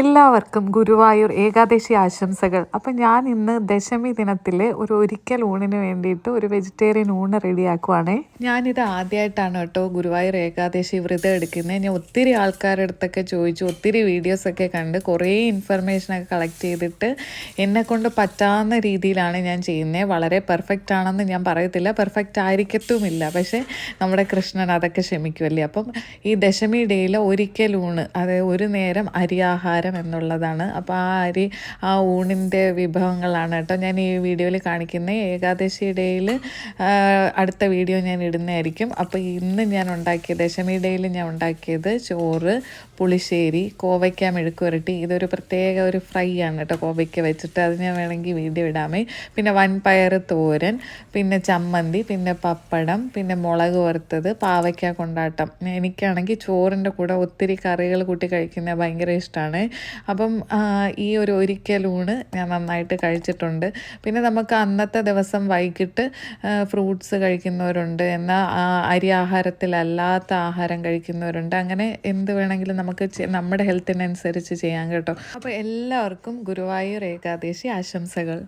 എല്ലാവർക്കും ഗുരുവായൂർ ഏകാദശി ആശംസകൾ. അപ്പം ഞാൻ ഇന്ന് ദശമി ദിനത്തിൽ ഒരു ഒരിക്കൽ ഊണിന് വേണ്ടിയിട്ട് ഒരു വെജിറ്റേറിയൻ ഊണ് റെഡിയാക്കുവാണേ. ഞാനിത് ആദ്യമായിട്ടാണ് കേട്ടോ ഗുരുവായൂർ ഏകാദശി വ്രതം എടുക്കുന്നത്. ഞാൻ ഒത്തിരി ആൾക്കാരുടെ അടുത്തൊക്കെ ചോദിച്ചു ഒത്തിരി വീഡിയോസൊക്കെ കണ്ട് കുറേ ഇൻഫർമേഷനൊക്കെ കളക്ട് ചെയ്തിട്ട് എന്നെ കൊണ്ട് പറ്റാവുന്ന രീതിയിലാണ് ഞാൻ ചെയ്യുന്നത് വളരെ പെർഫെക്റ്റ് ആണെന്ന് ഞാൻ പറയത്തില്ല. പെർഫെക്റ്റ് ആയിരിക്കത്തുമില്ല. പക്ഷേ നമ്മുടെ കൃഷ്ണൻ അതൊക്കെ ക്ഷമിക്കുമല്ലേ അപ്പം ഈ ദശമി ഡേയിൽ ഒരിക്കൽ ഊണ് അതായത് ഒരു നേരം അരിയാഹാരം എന്നുള്ളതാണ്. അപ്പോൾ ആ അരി ആ ഊണിന്റെ വിഭവങ്ങളാണ് കേട്ടോ ഞാൻ ഈ വീഡിയോയിൽ കാണിക്കുന്ന. ഏകാദശി ഡേയിൽ അടുത്ത വീഡിയോ ഞാൻ ഇടുന്നതായിരിക്കും. അപ്പോൾ ഇന്ന് ഞാൻ ഉണ്ടാക്കിയ ദശമി ഡേയിൽ ഞാൻ ഉണ്ടാക്കിയത് ചോറ് പുളിശ്ശേരി കോവയ്ക്ക മെഴുക്കുരട്ടി ഇതൊരു പ്രത്യേക ഒരു ഫ്രൈ ആണ് കേട്ടോ കോവയ്ക്ക വെച്ചിട്ട്. അത് ഞാൻ വേണമെങ്കിൽ വീഡിയോ ഇടാമേ. പിന്നെ വൻപയർ തോരൻ പിന്നെ ചമ്മന്തി പിന്നെ പപ്പടം പിന്നെ മുളക് വറുത്തത് പാവയ്ക്ക കൊണ്ടാട്ടം. എനിക്കാണെങ്കിൽ ചോറിന്റെ കൂടെ ഒത്തിരി കറികൾ കൂട്ടി കഴിക്കുന്നത് ഭയങ്കര ഇഷ്ടമാണ്. അപ്പം ഈ ഒരു ഒരിക്കൽ ഒരിക്കലൂണ് ഞാൻ നന്നായിട്ട് കഴിച്ചിട്ടുണ്ട്. പിന്നെ നമുക്ക് അന്നത്തെ ദിവസം വൈകിട്ട് ഫ്രൂട്ട്സ് കഴിക്കുന്നവരുണ്ട് എന്നാൽ അരി ആഹാരത്തിലല്ലാത്ത ആഹാരം കഴിക്കുന്നവരുണ്ട്. അങ്ങനെ എന്ത് വേണമെങ്കിലും നമുക്ക് നമ്മുടെ ഹെൽത്തിനനുസരിച്ച് ചെയ്യാം കേട്ടോ. അപ്പോൾ എല്ലാവർക്കും ഗുരുവായൂർ ഏകാദശി ആശംസകൾ.